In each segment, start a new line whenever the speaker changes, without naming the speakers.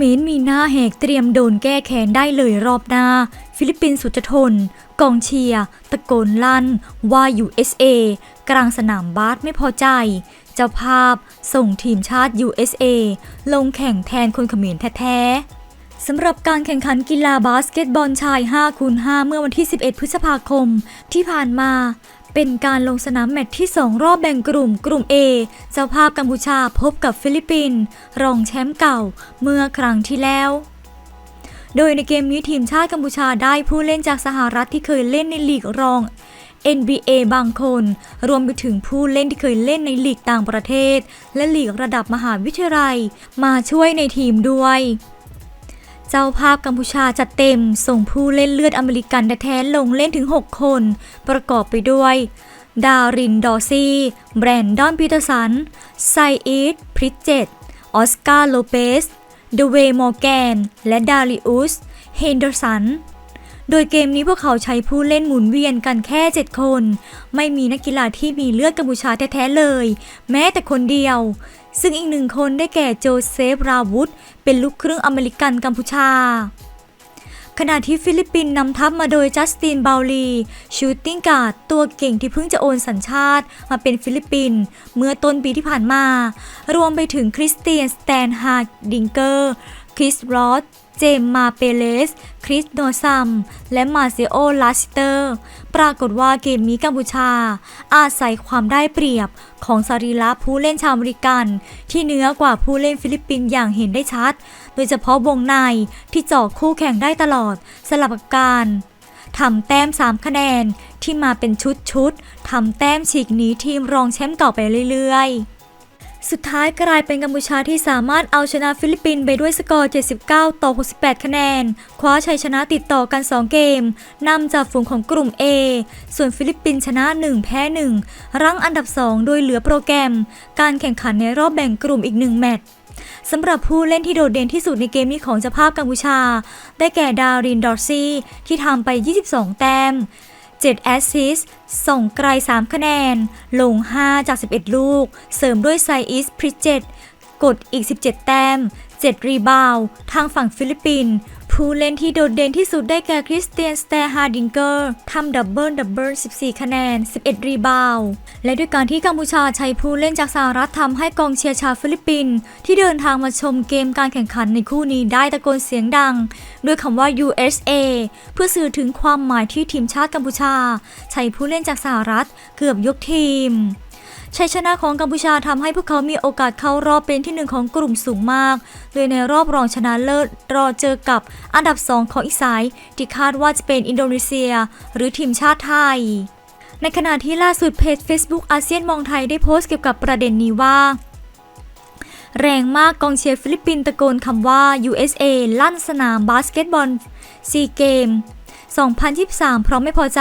มรมีหน้าแหกเตรียมโดนแก้แค้นได้เลยรอบหน้า ฟิลิปปินส์สุดจะทน กองเชียร์ตะโกนลั่น ว่า USA กลางสนามบาสไม่พอใจ เจ้าภาพส่งทีมชาติ USA ลงแข่งแทนคนเขมรแท้ๆสำหรับการแข่งขันกีฬาบาสเกตบอลชาย5คูณ5เมื่อวันที่ 11 พฤษภาคม ที่ผ่านมา เป็นการลงสนามแมตช์ที่ 2 รอบแบ่งกลุ่มกลุ่ม A เจ้าภาพกัมพูชาพบกับฟิลิปปินส์รองแชมป์เก่าเมื่อครั้งที่แล้ว โดยในเกมนี้ทีมชาติกัมพูชาได้ผู้เล่นจากสหรัฐที่เคยเล่นในลีกรอง NBA บางคน รวมไปถึงผู้เล่นที่เคยเล่นในลีกต่างประเทศ และลีกระดับมหาวิทยาลัย มาช่วยในทีมด้วย เจ้าภาพกัมพูชาจัดเต็ม ส่งผู้เล่นเลือดอเมริกันแท้ๆลงเล่นถึง 6 คน ประกอบไปด้วย ดาริน ดอร์ซี่ แบรนดอนปีเตอร์สัน ไซอีดพริตเจตออสการ์ โลเปสเดเวย์มอร์แกน และดาริอุส เฮนเดอร์สัน โดยเกมนี้พวกเขาใช้ผู้เล่นหมุนเวียนกันแค่ 7 คน ไม่มีนักกีฬาที่มีเลือดกัมพูชาแท้ๆเลย แม้แต่คนเดียว ซึ่งอีกหนึ่งคนได้แก่โจเซฟราวุธ เป็นลูกครึ่งอเมริกันกัมพูชา ขณะที่ฟิลิปปินส์นำทัพมาโดยจัสตินบาลี ชูตติ้งการ์ดตัวเก่งที่เพิ่งจะโอนสัญชาติมาเป็นฟิลิปปินส์เมื่อต้นปีที่ผ่านมา รวมไปถึงคริสเตียนสแตนฮาร์ดิงเกอร์คริสรอส เจมมาเปเลส คริสโนซัม และมาเซโอลาสเตอร์ ปรากฏว่าเกมนี้กัมพูชา อาศัยความได้เปรียบของสรีระผู้เล่นชาวอเมริกัน ที่เหนือกว่าผู้เล่นฟิลิปปินส์อย่างเห็นได้ชัด โดยเฉพาะวงในที่เจาะคู่แข่งได้ตลอดสลับกับการทำแต้ม 3 คะแนนที่มาเป็นชุดชุดๆทำแต้มฉีกหนีทีมรองแชมป์เก่าไปเรื่อยๆ สุดท้ายกลายเป็นกัมพูชาที่สามารถเอาชนะฟิลิปปินส์ไปด้วยสกอร์ 79 ต่อ 68 คะแนน คว้าชัยชนะติดต่อกัน 2 เกมนำจากฝูงของกลุ่ม A ส่วนฟิลิปปินส์ชนะ 1 แพ้ 1 รั้งอันดับ 2 โดยเหลือโปรแกรม การแข่งขันในรอบแบ่งกลุ่มอีก 1 แมตช์สำหรับผู้เล่นที่โดดเด่นที่สุดในเกมนี้ของเจ้าภาพกัมพูชา ได้แก่ดารินดอร์ซี่ที่ทำไป 22 แต้ม 7 แอสซิสส่งไกล 3 คะแนน ลง 5 จาก 11 ลูก เสริมด้วยไซอิสพริเจตกดอีก 17 แต้ม 7 รีบาว ทางฝั่งฟิลิปปินส์ ผู้เล่นที่โดดเด่นที่สุดได้แก่คริสเตียนสเตฮาร์ดิงเกอร์ทำดับเบิลดับเบิล 14 คะแนน 11 รีบาว และด้วยการที่กัมพูชาใช้ผู้เล่นจากสหรัฐทำให้กองเชียร์ชาวฟิลิปปินส์ที่เดินทางมาชมเกมการแข่งขันในคู่นี้ได้ตะโกนเสียงดัง ด้วยคำว่า USA เพื่อสื่อถึงความหมายที่ทีมชาติกัมพูชา ใช้ผู้เล่นจากสหรัฐเกือบยกทีม ชัยชนะของกัมพูชาทำให้พวกเขามีโอกาสเข้ารอบเป็นที่หนึ่งของกลุ่มสูงมาก โดยในรอบรองชนะเลิศรอเจอกับอันดับ 2 ของอีกสายที่คาดว่าจะเป็นอินโดนีเซีย หรือทีมชาติไทย ในขณะที่ล่าสุดเพจ Facebook อาเซียนมองไทยได้โพสต์เกี่ยวกับประเด็นนี้ว่าแรงมากกองเชียร์ฟิลิปปินส์ตะโกนคำว่า USA ลั่นสนามบาสเกตบอลซีเกม 2023 เพราะไม่พอใจ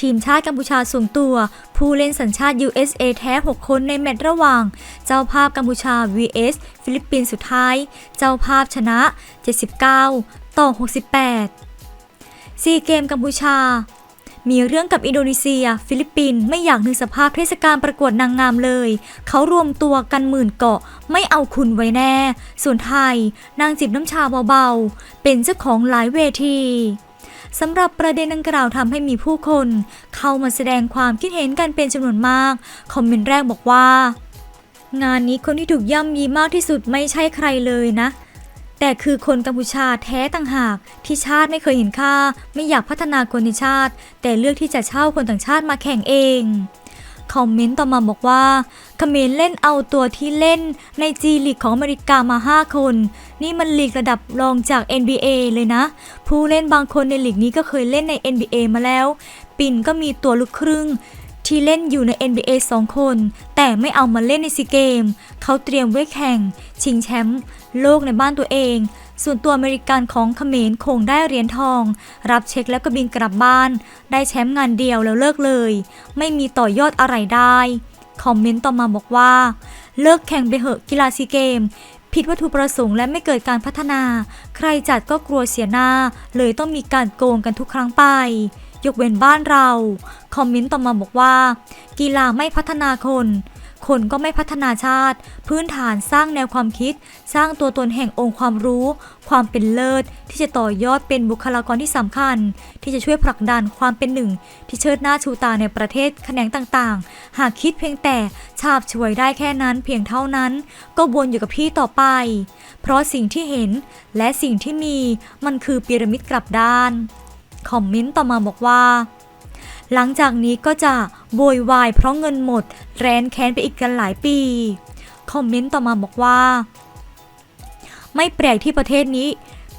ทีมชาติกัมพูชาส่งตัว ผู้เล่นสัญชาติ USA แท้ 6 คนในแมตช์ระหว่าง เจ้าภาพกัมพูชา vs ฟิลิปปินส์สุดท้าย เจ้าภาพชนะ 79 ต่อ 68ซีเกมกัมพูชามีเรื่องกับอินโดนีเซีย ฟิลิปปินส์ไม่อยากนึกสภาพเทศกาลประกวดนางงามเลย เขารวมตัวกันหมื่นเกาะ ไม่เอาคุณไว้แน่ ส่วนไทย นางจิบน้ำชาเบาๆ เป็นเจ้าของหลายเวที สำหรับประเด็นดังกล่าวทำให้มีผู้คน เข้ามาแสดงความคิดเห็นกันเป็นจำนวนมาก คอมเมนต์แรกบอกว่า งานนี้คนที่ถูกย่ำยีมากที่สุดไม่ใช่ใครเลยนะ แต่คือคนกัมพูชาแท้ต่างหาก ที่ชาติไม่เคยเห็นค่า ไม่อยากพัฒนาคนในชาติ แต่เลือกที่จะเช่าคนต่างชาติมาแข่งเอง คอมเมนต์ต่อมาบอกว่าเขมรเล่นเอาตัวที่เล่นในจีลีกของอเมริกามา 5 คน นี่มันลีกระดับรองจาก NBA เลยนะ ผู้เล่นบางคนในลีกนี้ก็เคยเล่นใน NBA มาแล้ว ปิ่นก็มีตัวลูกครึ่งที่เล่นอยู่ใน NBA 2 คน แต่ไม่เอามาเล่นในซีเกม เขาเตรียมไว้แข่ง ชิงแชมป์โลกในบ้านตัวเอง ส่วนตัวอเมริกันของเขมรคงได้เหรียญทอง รับเช็คแล้วก็บินกลับบ้าน ได้แชมป์งานเดียวแล้วเลิกเลย ไม่มีต่อยอดอะไรได้ คอมเมนต์ต่อมาบอกว่า เลิกแข่งไปเหอะกีฬาซีเกม ผิดวัตถุประสงค์และไม่เกิดการพัฒนา ใครจัดก็กลัวเสียหน้า เลยต้องมีการโกงกันทุกครั้งไปยกเว้นบ้านเรา คอมเมนต์ต่อมาบอกว่า กีฬาไม่พัฒนาคน คนก็ไม่พัฒนาชาติ พื้นฐานสร้างแนวความคิด สร้างตัวตนแห่งองค์ความรู้ ความเป็นเลิศ ที่จะต่อยอดเป็นบุคลากรที่สำคัญ ที่จะช่วยผลักดันความเป็นหนึ่ง ที่เชิดหน้าชูตาในประเทศแขนงต่างๆ หากคิดเพียงแต่ฉาบช่วยได้แค่นั้นเพียงเท่านั้น ก็วนอยู่กับที่ต่อไป เพราะสิ่งที่เห็นและสิ่งที่มีมันคือพีระมิดกลับด้าน คอมเมนต์ต่อมาบอกว่า หลังจากนี้ก็จะโวยวายเพราะเงินหมด แรนแค้นไปอีกกันหลายปี คอมเมนต์ต่อมาบอกว่า ไม่แปลกที่ประเทศนี้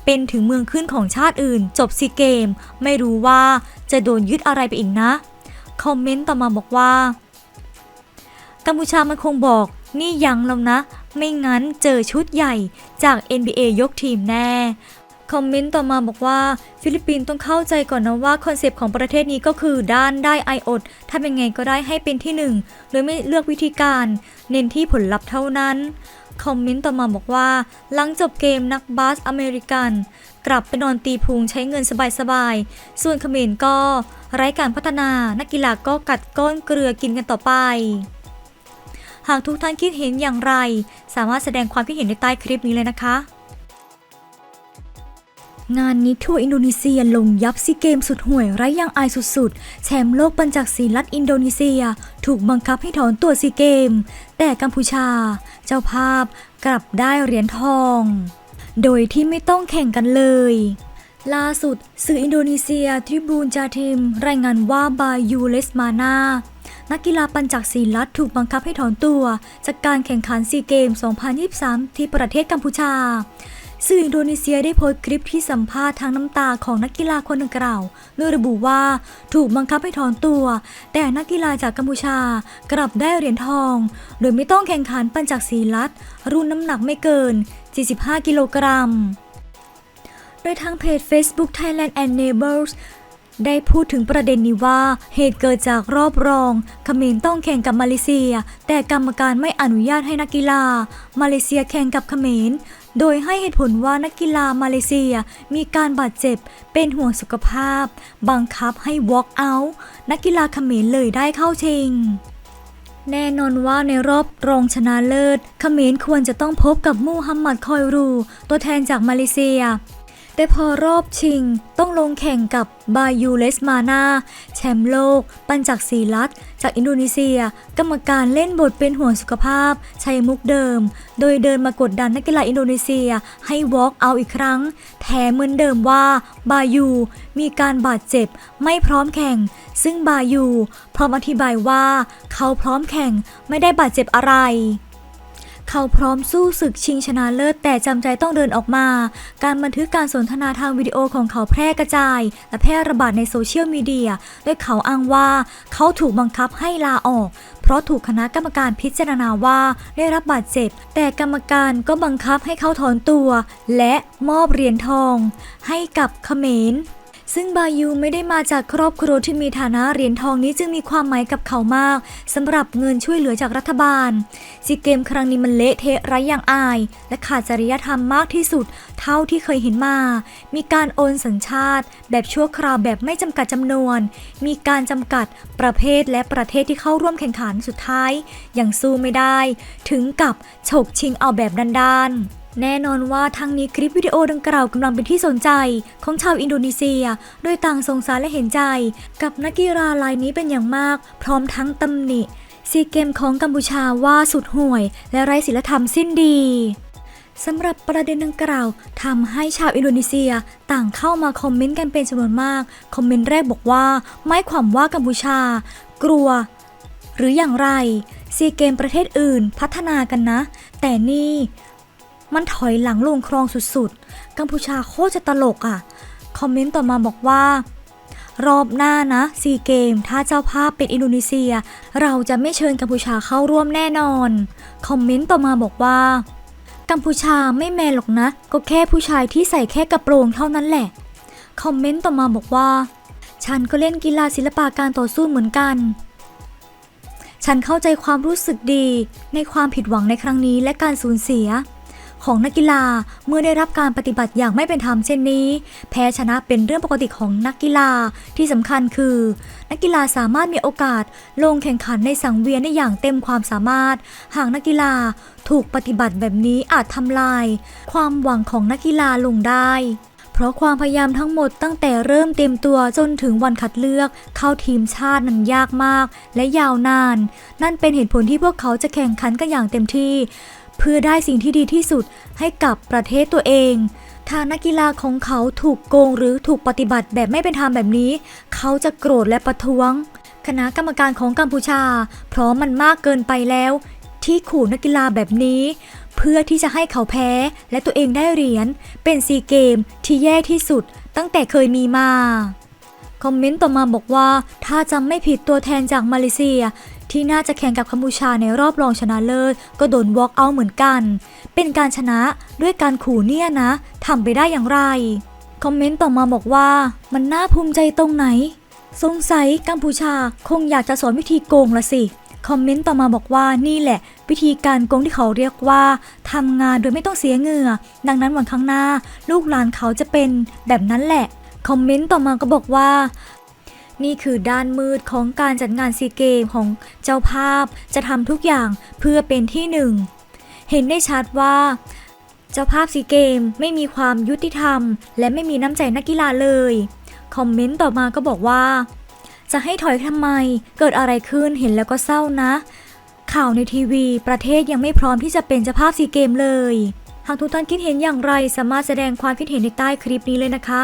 เป็นถึงเมืองขึ้นของชาติอื่น จบซีเกม ไม่รู้ว่าจะโดนยึดอะไรไปอีกนะ คอมเมนต์ต่อมาบอกว่า กัมพูชามันคงบอกนี่ยังแล้วนะ ไม่งั้นเจอชุดใหญ่จาก NBA ยกทีมแน่ คอมเมนต์ต่อมาบอกว่าฟิลิปปินส์ต้องเข้าใจก่อนนะว่าคอนเซปต์ของประเทศนี้ก็คือด้านได้ไออดทำยังไงก็ได้ให้เป็นที่หนึ่งโดยไม่เลือกวิธีการ เน้นที่ผลลัพธ์เท่านั้นคอมเมนต์ต่อมาบอกว่า หลังจบเกมนักบาสอเมริกัน กลับไปนอนตีพุงใช้เงินสบายๆ ส่วนเขมรก็ไร้การพัฒนานักกีฬาก็กัดก้อนเกลือกินกันต่อไป หากทุกท่านคิดเห็นอย่างไร สามารถแสดงความคิดเห็นในใต้คลิปนี้เลยนะคะ งานนี้ทัวร์อินโดนีเซียลงยับซีเกมสุดห่วยไร้ยังอายสุดๆ แชมป์โลกปัญจักศิลัดอินโดนีเซีย ถูกบังคับให้ถอนตัวซีเกม แต่กัมพูชา เจ้าภาพกลับได้เหรียญทอง โดยที่ไม่ต้องแข่งกันเลยล่าสุด สื่ออินโดนีเซียทริบูนจาทิม รายงานว่าบายูเลสมานานักกีฬาปัญจักศิลัดถูกบังคับให้ถอนตัว จากการแข่งขันซีเกม 2023 ที่ประเทศกัมพูชา สื่ออินโดนีเซียได้โพสต์คลิปที่สัมภาษณ์ทางน้ำตาของนักกีฬาคนดังกล่าวโดยระบุว่าถูกบังคับให้ถอนตัว แต่นักกีฬาจากกัมพูชากลับได้เหรียญทอง โดยไม่ต้องแข่งขันปัญจักศีลัด รุ่นน้ำหนักไม่เกิน 45 กิโลกรัม โดยทางเพจ Facebook Thailand and Neighbors ได้พูดถึงประเด็นนี้ว่า เหตุเกิดจากรอบรองเขมรต้องแข่งกับมาเลเซีย แต่กรรมการไม่อนุญาตให้นักกีฬา มาเลเซียแข่งกับเขมร โดยให้เหตุผลว่านักกีฬามาเลเซียมีการบาดเจ็บเป็นห่วงสุขภาพ บังคับให้ walk out นักกีฬาเขมรเลยได้เข้าชิงแน่นอนว่าในรอบรองชนะเลิศเขมรควรจะต้องพบกับมูฮัมหมัดคอยรู ตัวแทนจากมาเลเซีย แต่พอรอบชิงต้องลงแข่งกับบายูเลสมานาแชมป์โลก ปัญจักศีลัดจากอินโดนีเซีย กรรมการเล่นบทเป็นห่วงสุขภาพ ใช้มุกเดิม โดยเดินมากดดันนักกีฬาอินโดนีเซียให้ walk out อีกครั้ง แถมเหมือนเดิมว่าบายูมีการบาดเจ็บไม่พร้อมแข่ง ซึ่งบายูพร้อมอธิบายว่า เขาพร้อมแข่งไม่ได้บาดเจ็บอะไร เขาพร้อมสู้ศึกชิงชนะเลิศแต่จำใจต้องเดินออกมา การบันทึกการสนทนาทางวิดีโอของเขาแพร่กระจาย และแพร่ระบาดในโซเชียลมีเดียโดยเขาอ้างว่าเขาถูกบังคับให้ลาออก เพราะถูกคณะกรรมการพิจารณาว่าได้รับบาดเจ็บ แต่กรรมการก็บังคับให้เขาถอนตัว และมอบเหรียญทอง ให้กับเขมร ซึ่งบายูไม่ได้มาจากครอบครัวที่มีฐานะเหรียญทองนี้จึงมีความหมายกับเขามากสำหรับเงินช่วยเหลือจากรัฐบาลซีเกมครั้งนี้มันเละเทะไร้อย่างอาย และขาดจริยธรรมมากที่สุด เท่าที่เคยเห็นมา มีการโอนสัญชาติ แบบชั่วคราวแบบไม่จำกัดจำนวน มีการจำกัดประเภทและประเทศที่เข้าร่วมแข่งขันสุดท้าย อยังสู้ไม่ได้ ถึงกับฉกชิงเอาแบบด้านๆ แน่นอนว่าทั้งนี้คลิปวิดีโอดังกล่าวกำลังเป็นที่สนใจ ของชาวอินโดนีเซีย โดยต่างสงสารและเห็นใจ กับนักกีฬารายนี้เป็นอย่างมาก พร้อมทั้งตำหนิซีเกมของกัมพูชาว่าสุดห่วย และไร้ศีลธรรมสิ้นดีสำหรับประเด็นดังกล่าวทำให้ชาวอินโดนีเซียต่างเข้ามาคอมเมนต์กันเป็นจำนวนมาก คอมเมนต์แรกบอกว่า ไม่ความว่ากัมพูชา กลัว หรืออย่างไรซีเกมประเทศอื่นพัฒนากันนะ แต่นี่ มันถอยหลังลงคลองสุดๆ กัมพูชาโคตรจะตลกอะ คอมเมนต์ต่อมาบอกว่า รอบหน้านะซีเกม ถ้าเจ้าภาพเป็นอินโดนีเซีย เราจะไม่เชิญกัมพูชาเข้าร่วมแน่นอน คอมเมนต์ต่อมาบอกว่ากัมพูชาไม่แมนหรอกนะ ก็แค่ผู้ชายที่ใส่แค่กระโปรงเท่านั้นแหละ คอมเมนต์ต่อมาบอกว่า ฉันก็เล่นกีฬาศิลปะการต่อสู้เหมือนกัน ฉันเข้าใจความรู้สึกดีในความผิดหวังในครั้งนี้และการสูญเสีย ของนักกีฬาเมื่อได้รับการปฏิบัติอย่างไม่เป็นธรรมเช่นนี้ แพ้ชนะเป็นเรื่องปกติของนักกีฬาที่สำคัญคือ นักกีฬาสามารถมีโอกาสลงแข่งขันในสังเวียนได้อย่างเต็มความสามารถ หากนักกีฬาถูกปฏิบัติแบบนี้อาจทำลาย ความหวังของนักกีฬาลงได้เพราะความพยายามทั้งหมดตั้งแต่เริ่มเตรียมตัวจนถึงวันคัดเลือกเข้าทีมชาตินั้นยากมาก และยาวนาน นั่นเป็นเหตุผลที่พวกเขาจะแข่งขันกันอย่างเต็มที่ เพื่อได้สิ่งที่ดีที่สุดให้กับประเทศตัวเองถ้านักกีฬาของเขาถูกโกงหรือถูกปฏิบัติแบบไม่เป็นธรรมแบบนี้ เขาจะโกรธและประท้วง คณะกรรมการของกัมพูชา เพราะมันมากเกินไปแล้ว ที่ขู่นักกีฬาแบบนี้ เพื่อที่จะให้เขาแพ้และตัวเองได้เหรียญเป็นซีเกมที่แย่ที่สุดตั้งแต่เคยมีมา คอมเมนต์ต่อมาบอกว่า ถ้าจำไม่ผิดตัวแทนจากมาเลเซีย ที่น่าจะแข่งกับกัมพูชาในรอบรองชนะเลิศ ก็โดนวอล์กเอาเหมือนกัน เป็นการชนะด้วยการขู่เนี่ยนะทำไปได้อย่างไร คอมเมนต์ต่อมาบอกว่ามันน่าภูมิใจตรงไหน สงสัยกัมพูชาคงอยากจะสอนวิธีโกงละสิ คอมเมนต์ต่อมาบอกว่านี่แหละ วิธีการโกงที่เขาเรียกว่าทำงานโดยไม่ต้องเสียเหงื่อ ดังนั้นวันข้างหน้า ลูกหลานเขาจะเป็นแบบนั้นแหละคอมเมนต์ต่อมาก็บอกว่า นี่คือด้านมืดของการจัดงานซีเกมของเจ้าภาพจะทำทุกอย่างเพื่อเป็นที่หนึ่ง เห็นได้ชัดว่า เจ้าภาพซีเกมไม่มีความยุติธรรม และไม่มีน้ำใจนักกีฬาเลย คอมเมนต์ต่อมาก็บอกว่า จะให้ถอยทำไม เกิดอะไรขึ้นเห็นแล้วก็เศร้านะ ข่าวในทีวี ประเทศยังไม่พร้อมที่จะเป็นเจ้าภาพซีเกมเลย หากทุกท่านคิดเห็นอย่างไรสามารถแสดงความคิดเห็นในใต้คลิปนี้เลยนะคะ